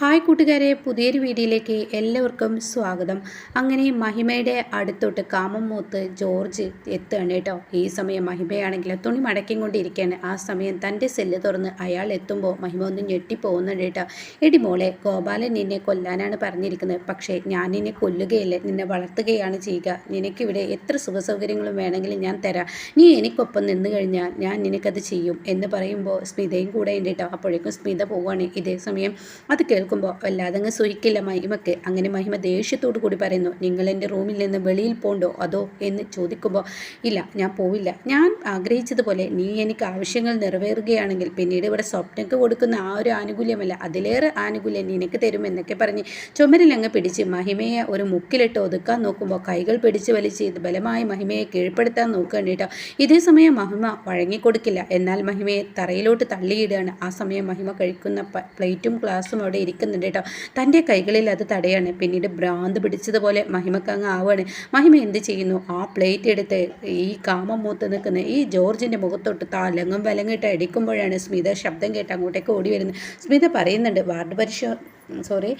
Hi കൂട്ടുകാരെ പുതിയൊരു വീഡിയോയിലേക്ക് എല്ലാവർക്കും സ്വാഗതം. അങ്ങനെ മഹിമയുടെ അടുത്തോട്ട് കാമം മൂത്ത് ജോർജ് എത്തുകയാണ് കേട്ടോ. ഈ സമയം മഹിമയാണെങ്കിൽ തുണി മടക്കിക്കൊണ്ടിരിക്കുകയാണ്. ആ സമയം തന്റെ സെല്ല് തുറന്ന് അയാൾ എത്തുമ്പോൾ മഹിമ ഒന്ന് ഞെട്ടിപ്പോകുന്നുണ്ട് കേട്ടോ. എടി മോളെ ഗോപാലൻ നിന്നെ കൊല്ലാനാണ് പറഞ്ഞിരിക്കുന്നത്. പക്ഷേ ഞാൻ നിന്നെ കൊല്ലുകയില്ല നിന്നെ വളർത്തുകയാണ് ചെയ്യുക. നിനക്കിവിടെ എത്ര സുഖസൗകര്യങ്ങളും വേണമെങ്കിലും ഞാൻ തരാം. നീ എനിക്കൊപ്പം നിന്ന് കഴിഞ്ഞാൽ ഞാൻ നിനക്കത് ചെയ്യും എന്ന് പറയുമ്പോൾ സ്മിതയും കൂടെ ഉണ്ട് കേട്ടോ. അപ്പോഴേക്കും സ്മിത പോവുകയാണ്. ഇതേ സമയം അത് കേൾക്കുമ്പോൾ വല്ലാതെ അങ്ങ് സുഹിക്കില്ല മഹിമക്ക്. അങ്ങനെ മഹിമ ദേഷ്യത്തോടു കൂടി പറയുന്നു നിങ്ങൾ എന്റെ റൂമിൽ നിന്ന് വെളിയിൽ പോണ്ടോ? അതോ? എന്ന് ചോദിക്കുമ്പോൾ ഇല്ല ഞാൻ പോവില്ല. ഞാൻ ആഗ്രഹിച്ചതുപോലെ നീ എനിക്ക് ആവശ്യങ്ങൾ നിറവേറുകയാണെങ്കിൽ പിന്നീട് ഇവിടെ സ്വപ്നക്ക് കൊടുക്കുന്ന ആ ഒരു ആനുകൂല്യമല്ല അതിലേറെ ആനുകൂല്യം നിനക്ക് തരുമെന്നൊക്കെ പറഞ്ഞ് ചുമരിലങ്ങ് പിടിച്ച് മഹിമയെ ഒരു മുക്കിലിട്ട് ഒതുക്കാൻ നോക്കുമ്പോൾ കൈകൾ പിടിച്ച് വലിച്ച് ബലമായി മഹിമയെ കീഴ്പ്പെടുത്താൻ നോക്കുകയാണ് ഇതേ സമയം മഹിമ വഴങ്ങിക്കൊടുക്കില്ല. എന്നാൽ മഹിമയെ തറയിലോട്ട് തള്ളിയിടുകയാണ്. ആ സമയം മഹിമ കഴിക്കുന്ന പ്ലേറ്റും ഗ്ലാസും അവിടെ ഇരിക്കുന്നുണ്ട് കേട്ടോ. തന്റെ കൈകളിൽ അത് തടയാണ്. പിന്നീട് ഭ്രാന്ത് പിടിച്ചതുപോലെ മഹിമക്ക് അങ്ങ് ആവുകയാണ്. മഹിമ എന്ത് ചെയ്യുന്നു? ആ പ്ലേറ്റ് എടുത്ത് ഈ കാമം മൂത്ത് നിൽക്കുന്ന ഈ ജോർജിന്റെ മുഖത്തോട്ട് തലങ്ങും വിലങ്ങിട്ട് അടിക്കുമ്പോഴാണ് സ്മിത ശബ്ദം കേട്ട് അങ്ങോട്ടേക്ക് ഓടി വരുന്നത്. സ്മിത പറയുന്നുണ്ട് വാർഡ് പരിശോ സോറി.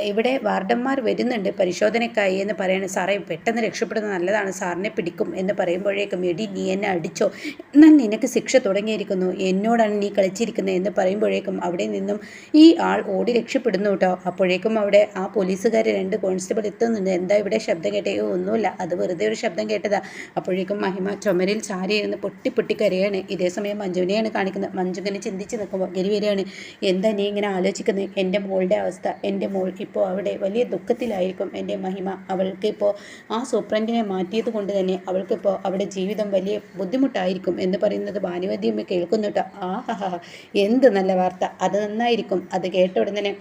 ഇവിടെ വാർഡന്മാർ വരുന്നുണ്ട്. പരിശോധനയ്ക്കായി എന്ന് പറയണേ. സാറേ പെട്ടെന്ന് രക്ഷപ്പെടുന്നത് നല്ലതാണ്. സാറിനെ പിടിക്കും എന്ന് പറയുമ്പോഴേക്കും എടി നീ എന്നെ അടിച്ചോ. എന്നാൽ നിനക്ക് ശിക്ഷ തുടങ്ങിയിരിക്കുന്നു. എന്നോടാണ് നീ കളിച്ചിരിക്കുന്നത് എന്ന് പറയുമ്പോഴേക്കും അവിടെ നിന്നും ഈ ആൾ ഓടി രക്ഷപ്പെടുന്നു കേട്ടോ. അപ്പോഴേക്കും അവിടെ ആ പോലീസുകാർ രണ്ട് കോൺസ്റ്റബിൾ എത്തുന്നുണ്ട്. എന്താ ഇവിടെ ശബ്ദം കേട്ടേ? "ഓ, ഒന്നുമില്ല. അത് വെറുതെ ഒരു ശബ്ദം കേട്ടതാ. അപ്പോഴേക്കും മഹിമ ചുമരിൽ ചാരി ഇരുന്ന് പൊട്ടി പൊട്ടി കരയാണ്. ഇതേ സമയം മഞ്ജുവിനെയാണ് കാണിക്കുന്നത്. മഞ്ജു ഇങ്ങനെ ചിന്തിച്ച് നിൽക്കുമ്പോൾ ഗരി വരികയാണ്. എന്താ നീ ഇങ്ങനെ ആലോചിക്കുന്നത് എന്റെ മോളുടെ അവസ്ഥ എന്റെ മോൾ ഇപ്പോൾ അവിടെ വലിയ ദുഃഖത്തിലായിരിക്കും. എന്റെ മഹിമ അവൾക്കിപ്പോൾ ആ സൂപ്രണ്ടിനെ മാറ്റിയത് കൊണ്ട് തന്നെ അവൾക്കിപ്പോൾ അവിടെ ജീവിതം വലിയ ബുദ്ധിമുട്ടായിരിക്കും എന്ന് പറയുന്നത് ഭാനുവതിയമ്മ കേൾക്കുന്നുട്ടോ ആ എന്ത് നല്ല വാർത്ത. അത് നന്നായിരിക്കും. അത് കേട്ട ഉടനെ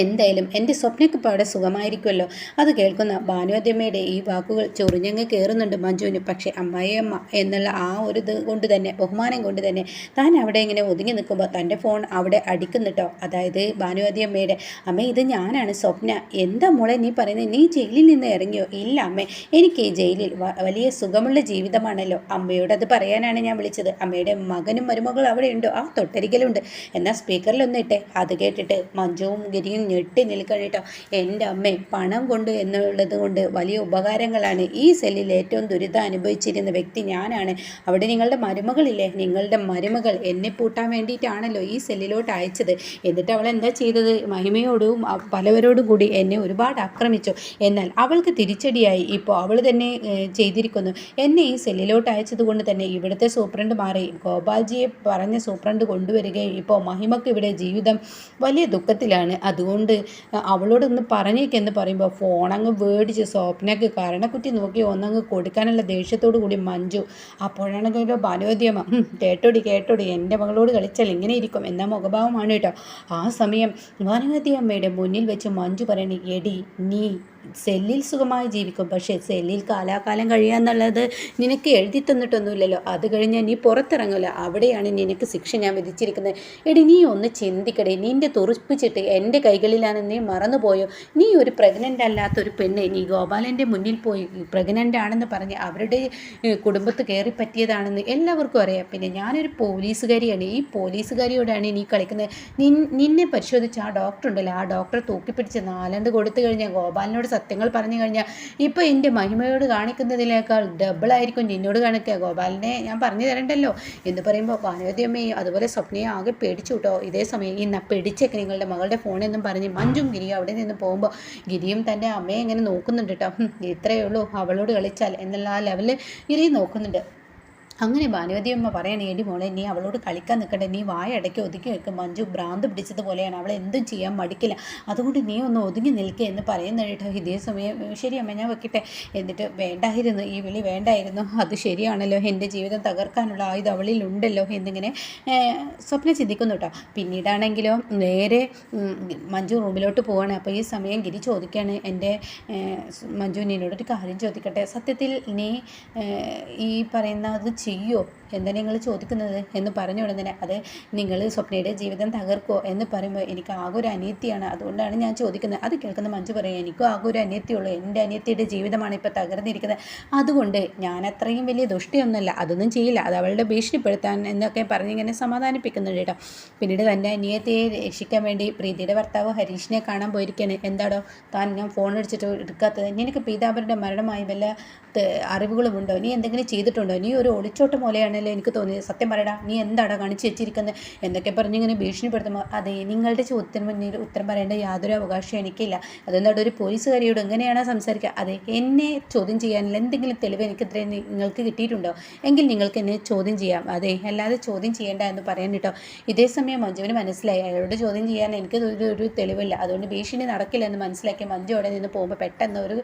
എന്തായാലും എന്റെ സ്വപ്നക്കിപ്പോൾ പാടെ സുഖമായിരിക്കുമല്ലോ. അത് കേൾക്കുന്ന ഭാനുവദ്യമ്മയുടെ ഈ വാക്കുകൾ ചൊറിഞ്ഞങ്ങ് കയറുന്നുണ്ട് മഞ്ജുവിന്. പക്ഷേ അമ്മായിയമ്മ എന്നുള്ള ആ ഒരു ഇത് കൊണ്ട് തന്നെ ബഹുമാനം കൊണ്ട് തന്നെ താൻ അവിടെ ഇങ്ങനെ ഒതുങ്ങി നിൽക്കുമ്പോൾ തന്റെ ഫോൺ അവിടെ അടിക്കുന്നുട്ടോ അതായത് ഭാനുവദ്യമ്മയുടെ അമ്മ ഇത് ഞാനാണ് സ്വപ്ന. എന്താ മോളെ നീ പറയുന്നത് നീ ജയിലിൽ നിന്ന് ഇറങ്ങിയോ? ഇല്ല അമ്മേ. എനിക്ക് ഈ ജയിലിൽ വലിയ സുഖമുള്ള ജീവിതമാണല്ലോ. അമ്മയോട് അത് പറയാനാണ് ഞാൻ വിളിച്ചത്. അമ്മയുടെ മകനും മരുമകളും അവിടെ ഉണ്ടോ? ആ തൊട്ടരികലുണ്ട്. എന്നാൽ സ്പീക്കറിലൊന്നിട്ടെ അത് കേട്ടിട്ട് മഞ്ജുവും ഗിരിയും ഞെട്ടി നിൽക്കണം കേട്ടോ. എന്റെ അമ്മ പണം കൊണ്ട് എന്നുള്ളത് കൊണ്ട് വലിയ ഉപകാരങ്ങളാണ്. ഈ സെല്ലിൽ ഏറ്റവും ദുരിതം അനുഭവിച്ചിരുന്ന വ്യക്തി ഞാനാണ്. അവിടെ നിങ്ങളുടെ മരുമകളില്ലേ? നിങ്ങളുടെ മരുമകൾ എന്നെ പൂട്ടാൻ വേണ്ടിയിട്ടാണല്ലോ ഈ സെല്ലിലോട്ട് അയച്ചത്. എന്നിട്ട് അവൾ എന്താ ചെയ്തത്? മഹിമയോടും പലവരോടും കൂടി എന്നെ ഒരുപാട് ആക്രമിച്ചു. എന്നാൽ അവൾക്ക് തിരിച്ചടിയായി. ഇപ്പോൾ അവൾ തന്നെ ചെയ്തിരിക്കുന്നു. എന്നെ ഈ സെല്ലിലോട്ട് അയച്ചത് കൊണ്ട് തന്നെ ഇവിടുത്തെ സൂപ്രണ്ട് മാറി. ഗോപാൽജിയെ പറഞ്ഞ സൂപ്രണ്ട് കൊണ്ടുവരികയും ഇപ്പോൾ മഹിമക്ക് ഇവിടെ ജീവിതം വലിയ ദുഃഖത്തിലാണ്. അതുകൊണ്ട് അവളോടൊന്ന് പറഞ്ഞേക്കെന്ന് പറയുമ്പോൾ ഫോണങ്ങ് മേടിച്ച് സ്വപ്നക്ക് കരണക്കുറ്റി നോക്കി ഒന്നങ്ങ് കൊടുക്കാനുള്ള ദേഷ്യത്തോടു കൂടി മഞ്ജു അപ്പോഴാണെങ്കിലോ ബാലോദ്യമ കേട്ടോടി കേട്ടോടി എന്റെ മകളോട് കളിച്ചാൽ ഇങ്ങനെ ഇരിക്കും എന്ന മുഖഭാവമാണ് കേട്ടോ. ആ സമയം ഭാനുവദ്യമ്മയുടെ മുന്നിൽ വെച്ച് മഞ്ജു പറയണേ എടി നീ സെല്ലിൽ സുഖമായി ജീവിക്കും. പക്ഷേ സെല്ലിൽ കാലാകാലം കഴിയുക എന്നുള്ളത് നിനക്ക് എഴുതി തന്നിട്ടൊന്നുമില്ലല്ലോ. അത് കഴിഞ്ഞ് നീ പുറത്തിറങ്ങില്ല അവിടെയാണ് നിനക്ക് ശിക്ഷ ഞാൻ വിധിച്ചിരിക്കുന്നത്. എടി നീ ഒന്ന് ചിന്തിക്കടേ. നിന്റെ തുറപ്പിച്ചിട്ട് എന്റെ കൈകളിലാണ് നീ മറന്നുപോയോ? നീ ഒരു പ്രഗ്നന്റ് അല്ലാത്ത ഒരു പെണ്ണ്. നീ ഗോപാലന്റെ മുന്നിൽ പോയി പ്രഗ്നന്റ് ആണെന്ന് പറഞ്ഞ് അവരുടെ കുടുംബത്ത് കയറി പറ്റിയതാണെന്ന് എല്ലാവർക്കും അറിയാം. പിന്നെ ഞാനൊരു പോലീസുകാരിയാണ്. ഈ പോലീസുകാരിയോടാണ് നീ കളിക്കുന്നത്. നിന്നെ പരിശോധിച്ച് ആ ഡോക്ടർ ഉണ്ടല്ലോ. ആ ഡോക്ടറെ തൂക്കിപ്പിടിച്ച് നാലണ്ട് കൊടുത്തു കഴിഞ്ഞാൽ ഗോപാലിനോട് സത്യങ്ങൾ പറഞ്ഞു കഴിഞ്ഞാൽ ഇപ്പോൾ എന്റെ മഹിമയോട് കാണിക്കുന്നതിനേക്കാൾ ഡബിളായിരിക്കും നിന്നോട് കാണിക്കുക. ഗോപാലിനെ ഞാൻ പറഞ്ഞു തരണ്ടല്ലോ. എന്ന് പറയുമ്പോൾ ഭാനുവതിയമ്മയും അതുപോലെ സ്വപ്നയും ആകെ പേടിച്ചു കേട്ടോ ഇതേ സമയം ഈ പേടിച്ചേക്ക് നിങ്ങളുടെ മകളുടെ ഫോണെന്നും പറഞ്ഞ് മഞ്ജും ഗിരിയും അവിടെ നിന്ന് പോകുമ്പോൾ ഗിരിയും തന്റെ അമ്മയെ ഇങ്ങനെ നോക്കുന്നുണ്ട് കേട്ടോ ഇത്രയേ ഉള്ളൂ. അവളോട് കളിച്ചാൽ എന്നുള്ള ആ ലെവലിൽ ഗിരിയും നോക്കുന്നുണ്ട്. അങ്ങനെ ഭാനുവതിയമ്മ പറയണേ എടി മോളെ നീ അവളോട് കളിക്കാൻ നിൽക്കട്ടെ നീ വായ ഇടയ്ക്ക് ഒതുക്കി വെക്കും. മഞ്ജു ഭ്രാന്ത് പിടിച്ചതുപോലെയാണ്. അവൾ എന്തും ചെയ്യാൻ മടിക്കില്ല. അതുകൊണ്ട് നീ ഒന്ന് ഒതുങ്ങി നിൽക്കുക എന്ന് പറയുന്ന കേട്ടോ. ഇതേ സമയം "ഉം, ശരി അമ്മ ഞാൻ വെക്കട്ടെ. എന്നിട്ട് വേണ്ടായിരുന്നു. ഈ വിളി വേണ്ടായിരുന്നു. അത് ശരിയാണല്ലോ. എന്റെ ജീവിതം തകർക്കാനുള്ള ആയുധം അവളിൽ ഉണ്ടല്ലോ എന്നിങ്ങനെ സ്വപ്നം ചിന്തിക്കുന്നു കേട്ടോ. പിന്നീടാണെങ്കിലോ നേരെ മഞ്ജു റൂമിലോട്ട് പോവാണ്. അപ്പോൾ ഈ സമയം ഗിരി ചോദിക്കുകയാണ് എന്റെ മഞ്ജു നിന്നോടൊരു കാര്യം ചോദിക്കട്ടെ. സത്യത്തിൽ നീ ഈ പറയുന്ന ഈ പറയുന്നത് ചെയ്യോ എന്താ നിങ്ങൾ ചോദിക്കുന്നത് എന്ന് പറഞ്ഞു ഉടനെ അത് നിങ്ങൾ സ്വപ്നയുടെ ജീവിതം തകർക്കോ എന്ന് പറയുമ്പോൾ എനിക്ക് ആകെ ഒരു അനിയത്തിയാണ്. അതുകൊണ്ടാണ് ഞാൻ ചോദിക്കുന്നത്. അത് കേൾക്കുന്ന മഞ്ജു പറയും എനിക്കും ആകെ ഒരു അനിയത്തിയുള്ളൂ എന്റെ അനിയത്തിയുടെ ജീവിതമാണ് ഇപ്പോൾ തകർന്നിരിക്കുന്നത്. അതുകൊണ്ട് ഞാൻ അത്രയും വലിയ ദുഷ്ടിയൊന്നുമല്ല അതൊന്നും ചെയ്യില്ല. അത് അവളുടെ ഭീഷണിപ്പെടുത്താൻ എന്നൊക്കെ പറഞ്ഞിങ്ങനെ സമാധാനിപ്പിക്കുന്നുണ്ട് കേട്ടോ. പിന്നീട് തന്റെ അനിയത്തിയെ രക്ഷിക്കാൻ വേണ്ടി പ്രീതിയുടെ ഭർത്താവ് ഹരീഷിനെ കാണാൻ പോയിരിക്കുകയാണ്. എന്താടോ താൻ ഞാൻ ഫോൺ അടിച്ചിട്ട് എടുക്കാത്തത്. നിനക്ക് പീതാംബരന്റെ മരണമായി വല്ല അറിവുകളുമുണ്ടോ? നീ എന്തെങ്കിലും ചെയ്തിട്ടുണ്ടോ? നീ ഒരു ഒളിച്ചോട്ടം പോലെയാണല്ലോ എനിക്ക് തോന്നിയത്? സത്യം പറയടാ നീ എന്താടാ കാണിച്ചു വെച്ചിരിക്കുന്നത് എന്നൊക്കെ പറഞ്ഞിങ്ങനെ ഭീഷണിപ്പെടുത്തുമ്പോൾ അതെ നിങ്ങളുടെ ചോദ്യത്തിന് മുന്നിൽ ഉത്തരം പറയേണ്ട യാതൊരു അവകാശവും എനിക്കില്ല. അതുകൊണ്ട് ഒരു പോലീസുകാരിയോട് എങ്ങനെയാണ് സംസാരിക്കുക അതെ എന്നെ ചോദ്യം ചെയ്യാനുള്ള എന്തെങ്കിലും തെളിവ് എനിക്കെതിരെ നിങ്ങൾക്ക് കിട്ടിയിട്ടുണ്ടോ? എങ്കിൽ നിങ്ങൾക്ക് എന്നെ ചോദ്യം ചെയ്യാം. അതെ അല്ലാതെ ചോദ്യം ചെയ്യേണ്ട എന്ന് പറയാൻ കേട്ടോ. ഇതേ സമയം മഞ്ജുവിന് മനസ്സിലായി. അയാളോട് ചോദ്യം ചെയ്യാൻ എനിക്ക് ഒരു തെളിവില്ല. അതുകൊണ്ട് ഭീഷണി നടക്കില്ല എന്ന് മനസ്സിലാക്കി മഞ്ജു അവിടെ നിന്ന് പോകുമ്പോൾ പെട്ടെന്ന് ഒരു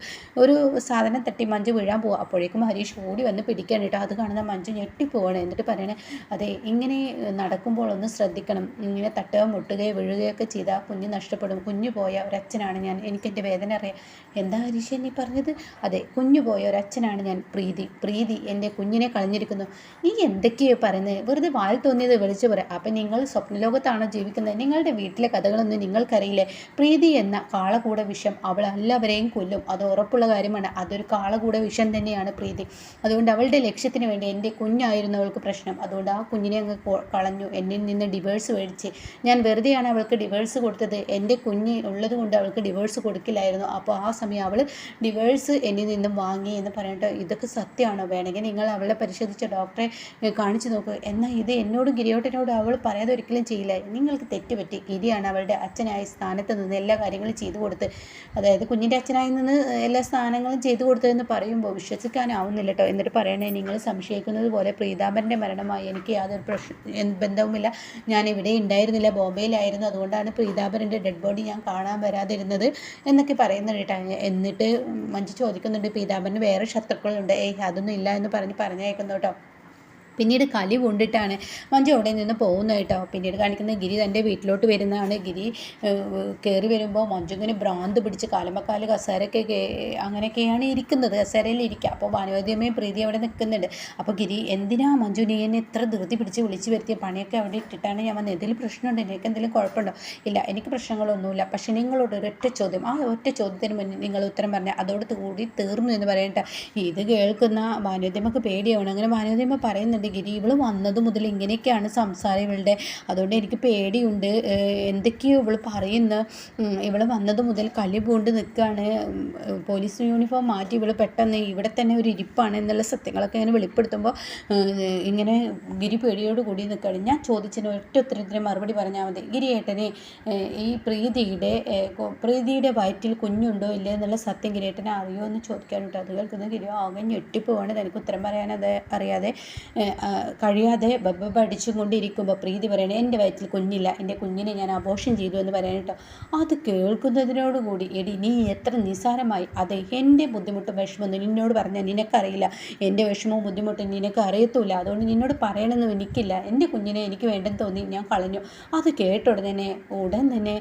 ഒരു സാധനം തട്ടി മഞ്ജു വീഴാൻ പോകും അപ്പോഴേക്കും ഹരീഷ് ഓടി വന്ന് പിടിക്കാൻ കേട്ടോ. അത് കാണുന്ന മഞ്ജു ഞെട്ടിപ്പോവാണ് എന്നിട്ട് പറയണേ അതെ ഇങ്ങനെ നടക്കുമ്പോൾ ഒന്ന് ശ്രദ്ധിക്കണം. ഇങ്ങനെ തട്ടുക മുട്ടുകയോ വീഴുകയൊക്കെ ചെയ്താൽ കുഞ്ഞ് നഷ്ടപ്പെടും. കുഞ്ഞു പോയ ഒരച്ഛനാണ് ഞാൻ. എനിക്കെന്റെ വേദന അറിയാം. എന്താ ഹരീഷ നീ പറഞ്ഞത്? അതെ കുഞ്ഞു പോയ ഒരച്ഛനാണ് ഞാൻ പ്രീതി. പ്രീതി എന്റെ കുഞ്ഞിനെ കളഞ്ഞിരിക്കുന്നു. നീ എന്തൊക്കെയോ പറയുന്നത് വെറുതെ വാൽ തോന്നിയത് വിളിച്ചു പറയാം അപ്പം നിങ്ങൾ സ്വപ്നലോകത്താണോ ജീവിക്കുന്നത്? നിങ്ങളുടെ വീട്ടിലെ കഥകളൊന്നും നിങ്ങൾക്കറിയില്ലേ? പ്രീതി എന്ന കാളകൂട വിഷം അവൾ എല്ലാവരെയും കൊല്ലും. അത് ഉറപ്പുള്ള കാര്യമാണ്. അതൊരു കാളകൂട വിഷം തന്നെയാണ് പ്രീതി. അതുകൊണ്ട് അവളുടെ ലക്ഷ്യത്തിന് വേണ്ടി എന്റെ കുഞ്ഞായിരുന്നു അവൾക്ക് പ്രശ്നം. അതുകൊണ്ട് ആ കുഞ്ഞിനെ അങ്ങ് കളഞ്ഞു. എന്നിൽ നിന്ന് ഡിവേഴ്സ് മേടിച്ച്. ഞാൻ വെറുതെയാണ് അവൾക്ക് ഡിവേഴ്സ് കൊടുത്തത്. എന്റെ കുഞ്ഞ് ഉള്ളതുകൊണ്ട് അവൾക്ക് ഡിവേഴ്സ് കൊടുക്കില്ലായിരുന്നു. അപ്പോൾ ആ സമയം അവൾ ഡിവേഴ്സ് എന്നിൽ നിന്നും വാങ്ങി എന്ന് പറഞ്ഞിട്ട് ഇതൊക്കെ സത്യമാണോ? വേണമെങ്കിൽ നിങ്ങൾ അവളെ പരിശോധിച്ച ഡോക്ടറെ കാണിച്ചു നോക്കുക എന്നാൽ ഇത് എന്നോടും ഗിരിയോട്ടനോടും അവൾ പറയാതെ ഒരിക്കലും ചെയ്യില്ല. നിങ്ങൾക്ക് തെറ്റുപറ്റി. ഗിരിയാണ് അവളുടെ അച്ഛനായ സ്ഥാനത്ത് നിന്ന് എല്ലാ കാര്യങ്ങളും ചെയ്തു കൊടുത്ത്. അതായത് കുഞ്ഞിന്റെ അച്ഛനായി നിന്ന് എല്ലാ സ്ഥാനങ്ങളും ചെയ്തു കൊടുത്തതെന്ന് പറയുമ്പോൾ വിശ്വസിക്കാനാവുന്നില്ല കേട്ടോ എന്നിട്ട് പറയണേ നിങ്ങൾ സംശയിക്കുന്നത് പോലെ പ്രീതാംബരന്റെ മരണമായി. എനിക്ക് യാതൊരു പ്രശ്ന ബന്ധവുമില്ല. ഞാൻ ഇവിടെ ഉണ്ടായിരുന്നില്ല. ബോംബെയിലായിരുന്നു. അതുകൊണ്ടാണ് പീതാംബരന്റെ ഡെഡ് ബോഡി ഞാൻ കാണാൻ വരാതിരുന്നത് എന്നൊക്കെ പറയുന്നുണ്ട് കേട്ടോ. എന്നിട്ട് മഞ്ജു ചോദിക്കുന്നുണ്ട് പീതാംബരന് വേറെ ശത്രുക്കളുണ്ട്. ഏയ് അതൊന്നും ഇല്ല എന്ന് പറഞ്ഞ് പറഞ്ഞേക്കുന്നു കേട്ടോ. പിന്നീട് കലി കൊണ്ടിട്ടാണ് മഞ്ജു അവിടെ നിന്ന് പോകുന്നത് കേട്ടോ. പിന്നീട് കാണിക്കുന്ന ഗിരി തന്റെ വീട്ടിലോട്ട് വരുന്നതാണ്. ഗിരി കയറി വരുമ്പോൾ മഞ്ജു ഇങ്ങനെ ഭ്രാന്ത് പിടിച്ച് കാലമക്കാൽ കസേരയൊക്കെ അങ്ങനെയൊക്കെയാണ് ഇരിക്കുന്നത്. കസേരയിൽ ഇരിക്കുക. അപ്പോൾ ഭാനുവതിയമ്മയും പ്രീതി അവിടെ നിൽക്കുന്നുണ്ട്. അപ്പോൾ ഗിരി എന്തിനാ മഞ്ജു നീ എന്നെ ഇത്ര ധൃതി പിടിച്ച് വിളിച്ച് വരുത്തിയ? പണിയൊക്കെ അവിടെ ഇട്ടിട്ടാണ് ഞാൻ വന്നത്. എന്തെങ്കിലും പ്രശ്നമുണ്ടോ? എനിക്ക് എന്തെങ്കിലും കുഴപ്പമുണ്ടോ? ഇല്ല എനിക്ക് പ്രശ്നങ്ങളൊന്നുമില്ല. പക്ഷേ നിങ്ങളോട് ഒരൊറ്റ ചോദ്യം. ആ ഒറ്റ ചോദ്യത്തിന് മുന്നിൽ നിങ്ങൾ ഉത്തരം പറഞ്ഞാൽ അതോട് കൂടി തീർന്നു എന്ന് പറയട്ടെ ഇത് കേൾക്കുന്ന ഭാനുവതിയമ്മക്ക് പേടിയാവണം. അങ്ങനെ ഭാനുവതിയമ്മ പറയുന്നുണ്ട് ഗിരി ഇവൾ വന്നത് മുതൽ ഇങ്ങനെയൊക്കെയാണ് സംസാരം ഇവളുടെ. അതുകൊണ്ട് എനിക്ക് പേടിയുണ്ട്. എന്തൊക്കെയോ ഇവൾ പറയുന്നു. ഇവൾ വന്നത് മുതൽ കളി പൂണ്ട് നിൽക്കുകയാണ്. പോലീസ് യൂണിഫോം മാറ്റി ഇവൾ പെട്ടെന്ന് ഇവിടെ തന്നെ ഒരു ഇരിപ്പാണ് എന്നുള്ള സത്യങ്ങളൊക്കെ ഇങ്ങനെ വെളിപ്പെടുത്തുമ്പോൾ ഇങ്ങനെ ഗിരി പേടിയോട് കൂടി നിൽക്കുകയാണ്. ഞാൻ ചോദിച്ചതിന് ഒറ്റ ഉത്തരത്തിന് മറുപടി പറഞ്ഞാൽ മതി. ഗിരിയേട്ടനെ ഈ പ്രീതിയുടെ പ്രീതിയുടെ വയറ്റിൽ കുഞ്ഞുണ്ടോ ഇല്ലേ എന്നുള്ള സത്യം ഗിരിയേട്ടനെ അറിയുമോ എന്ന് ചോദിക്കാനുണ്ട്. അത് കേൾക്കുന്ന ഗിരി ആകെ ഞെട്ടിപ്പോവാണ്. ഉത്തരം പറയാനത് അറിയാതെ കഴിയാതെ ബബ്ബ അടിച്ചും കൊണ്ടിരിക്കുമ്പോൾ പ്രീതി പറയണേ എന്റെ വയറ്റിൽ കുഞ്ഞില്ല എന്റെ കുഞ്ഞിനെ ഞാൻ അബോഷൻ ചെയ്തു എന്ന് പറയാനിട്ടോ അത് കേൾക്കുന്നതിനോടുകൂടി എടി നീ എത്ര നിസ്സാരമായി അതെ എന്റെ ബുദ്ധിമുട്ടും വിഷമമൊന്നും നിന്നോട് പറഞ്ഞാൽ നിനക്കറിയില്ല. എന്റെ വിഷമവും ബുദ്ധിമുട്ടും നിനക്ക് അറിയത്തുമില്ല. അതുകൊണ്ട് നിന്നോട് പറയണമെന്നും എനിക്കില്ല. എന്റെ കുഞ്ഞിനെ എനിക്ക് വേണ്ടെന്ന് തോന്നി ഞാൻ കളഞ്ഞു. അത് കേട്ട ഉടനെ ഉടൻ തന്നെ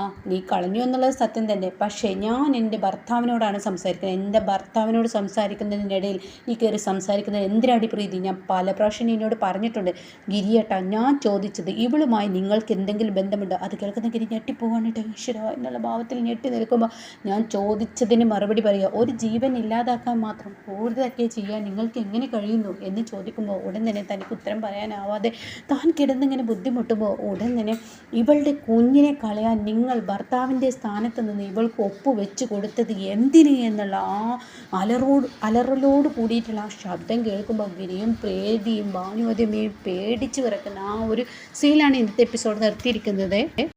ആ നീ കളഞ്ഞു എന്നുള്ളത് സത്യം തന്നെ. പക്ഷേ ഞാൻ എന്റെ ഭർത്താവിനോടാണ് സംസാരിക്കുന്നത്. എന്റെ ഭർത്താവിനോട് സംസാരിക്കുന്നതിനിടയിൽ നീ കയറി സംസാരിക്കുന്നത് എന്തിനാടി പ്രീതി? ഞാൻ പല പ്രാവശ്യം എന്നോട് പറഞ്ഞിട്ടുണ്ട് ഗിരിയേട്ട ഞാൻ ചോദിച്ചത് ഇവളുമായി നിങ്ങൾക്ക് എന്തെങ്കിലും ബന്ധമുണ്ടോ? അത് കേൾക്കുന്ന ഗിരി ഞെട്ടിപ്പോവാണ് ഈശ്വര എന്നുള്ള ഭാവത്തിൽ ഞെട്ടി നിൽക്കുമ്പോൾ ഞാൻ ചോദിച്ചതിന് മറുപടി പറയുക ഒരു ജീവൻ ഇല്ലാതാക്കാൻ മാത്രം കൂടുതലൊക്കെ ചെയ്യാൻ നിങ്ങൾക്ക് എങ്ങനെ കഴിയുന്നു? എന്ന് ചോദിക്കുമ്പോൾ ഉടൻ തന്നെ തനിക്ക് ഉത്തരം പറയാനാവാതെ താൻ കിടന്നിങ്ങനെ ബുദ്ധിമുട്ടുമ്പോൾ ഉടൻ തന്നെ ഇവളുടെ കുഞ്ഞിനെ കളയാൻ നിങ്ങൾ ഭർത്താവിന്റെ സ്ഥാനത്ത് നിന്ന് ഇവൾക്ക് ഒപ്പ് വെച്ച് കൊടുത്തത് എന്തിന് എന്നുള്ള ആ അലറോട് അലറലോട് കൂടിയിട്ടുള്ള ആ ശബ്ദം കേൾക്കുമ്പോൾ ഗിരിയും പേടിയും ഭാനുവതിയമ്മയും പേടിച്ച് വിറക്കുന്ന ആ ഒരു സീനാണ് ഇന്നത്തെ എപ്പിസോഡ് നിർത്തിയിരിക്കുന്നത്.